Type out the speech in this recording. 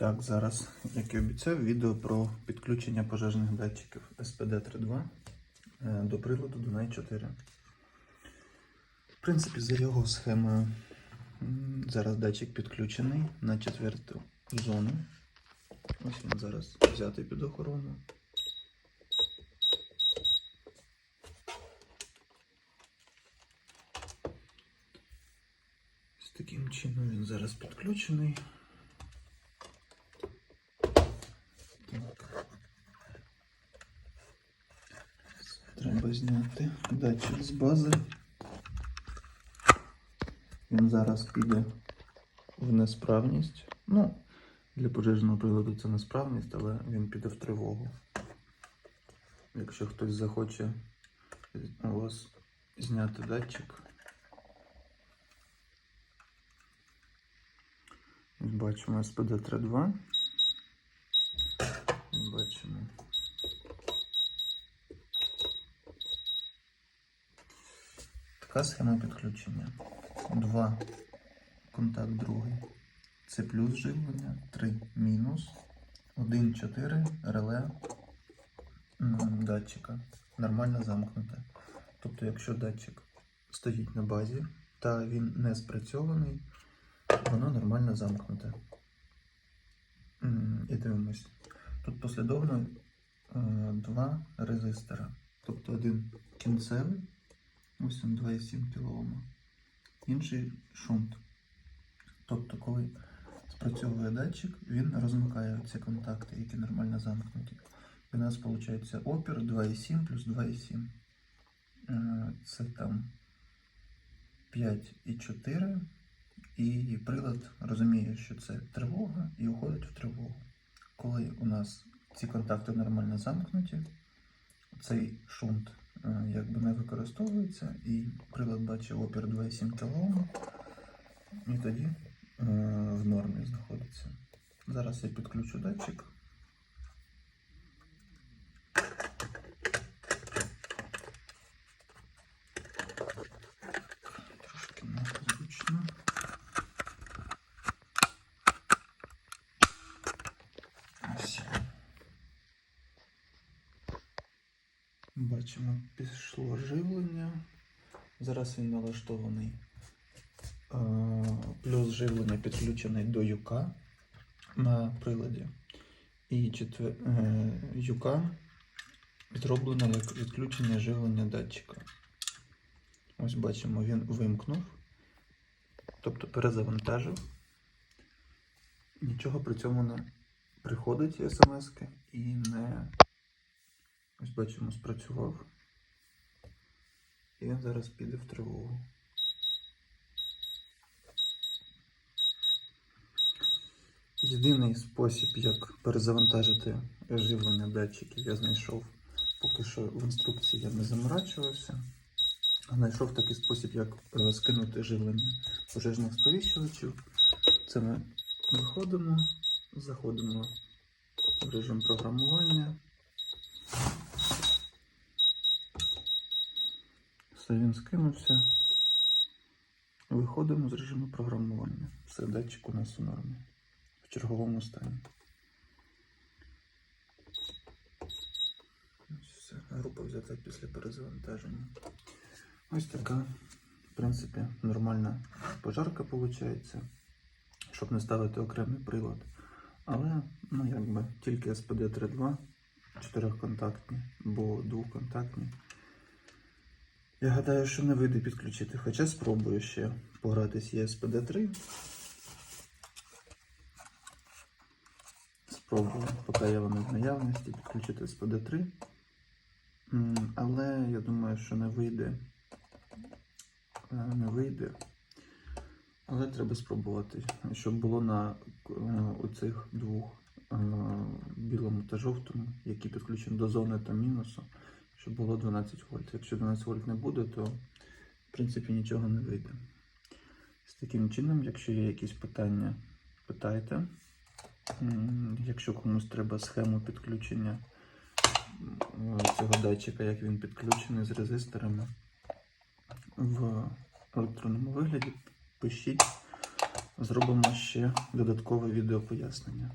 Так, зараз, як і обіцяв, відео про підключення пожежних датчиків SPD32 е, до приладу Dunай 4. В принципі, за його схемою зараз датчик підключений на четверту зону. Ось він зараз взятий під охорону. Ось таким чином він зараз підключений. Так. Треба датчик з бази. Він зараз піде в несправність. Ну, для пожежного приладу це несправність, але він піде в тривогу. Якщо хтось захоче у вас зняти датчик. Бачимо SPD32. Бачимо. Така схема підключення. Два. Контакт другий. Це плюс живлення, 3 мінус, 1, 4 реле датчика. Нормально замкнуте. Тобто, якщо датчик стоїть на базі та він не спрацьований, воно нормально замкнуте. І дивимось. Тут послідовно е, два резистора. Тобто один кінцевий, ось він 2,7 кОм, інший шунт. Тобто, коли спрацьовує датчик, він розмикає ці контакти, які нормально замкнуті. І у нас виходить опір 2,7 плюс 2,7. Е, Це там 5,4. І прилад розуміє, що це тривога, і уходить в тривогу. Коли у нас ці контакти нормально замкнуті, цей шунт е, якби не використовується, і прилад бачив опір 2,7 кОм, і тоді е, в нормі знаходиться. Зараз я підключу датчик. Бачимо, пішло живлення. Зараз він налаштований. Плюс живлення підключений до ЮК на приладі. І четвер... е, ЮК зроблено як відключення живлення датчика. Ось бачимо, він вимкнув, тобто перезавантажив. Нічого при цьому не приходить смс і не ось бачимо, спрацював. І він зараз піде в тривогу. Єдиний спосіб, як перезавантажити живлення датчиків, я знайшов. Поки що в інструкції я не заморачувався. Знайшов такий спосіб, як е, скинути живлення пожежних сповіщувачів. Це ми виходимо, заходимо в режим програмування. Все, він скинувся. Виходимо з режиму програмування. Все, датчик у нас у нормі. В черговому стані. Все. Група взята після перезавантаження. Ось така, в принципі, нормальна пожарка виходить, щоб не ставити окремий прилад. Але, ну якби, тільки SPD32 чотирьохконтактні, бо двоконтактні. Я гадаю, що не вийде підключити, хоча спробую ще погратись є SPD3. Спробую, поки є вони в наявності, підключити SPD3. Але я думаю, що не вийде. Е, Не вийде. Але треба спробувати, щоб було на е, оцих двох е, білому та жовтому, які підключені до зони та мінусу, щоб було 12 вольт. Якщо 12 вольт не буде, то в принципі нічого не вийде. З таким чином, якщо є якісь питання, питайте. Якщо комусь треба схему підключення цього датчика, як він підключений з резисторами в електронному вигляді, пишіть. Зробимо ще додаткове відео пояснення.